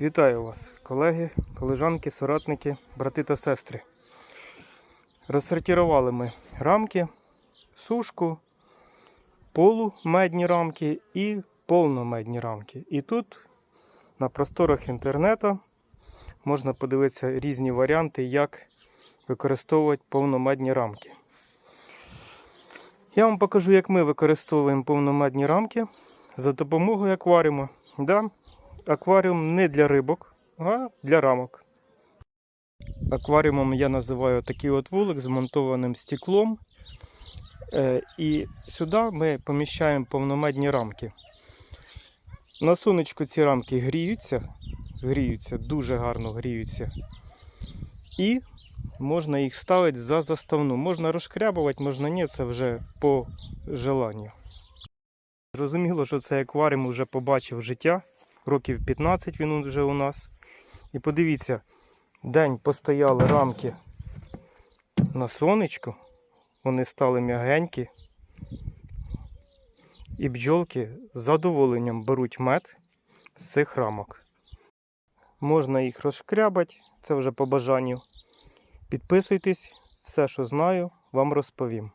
Вітаю вас, колеги, колежанки, соратники, брати та сестри. Розсортували ми рамки, сушку, полумедні рамки і повномедні рамки. І тут на просторах інтернету можна подивитися різні варіанти, як використовувати повномедні рамки. Я вам покажу, як ми використовуємо повномедні рамки за допомогою акваріуму. Да, акваріум не для рибок, а для рамок. Акваріумом я називаю такий от вулик з монтованим стеклом. Е, І сюди ми поміщаємо повномедні рамки. На сонечку ці рамки гріються, гріються, дуже гарно гріються. І можна їх ставити за заставну. Можна розшкрябувати, можна ні, це вже по желанню. Зрозуміло, що цей акваріум вже побачив життя. Років 15 він вже у нас. І подивіться, день постояли рамки на сонечку. Вони стали м'ягенькі. І бджолки з задоволенням беруть мед з цих рамок. Можна їх розшкрябати, це вже по бажанню. Підписуйтесь, все, що знаю, вам розповім.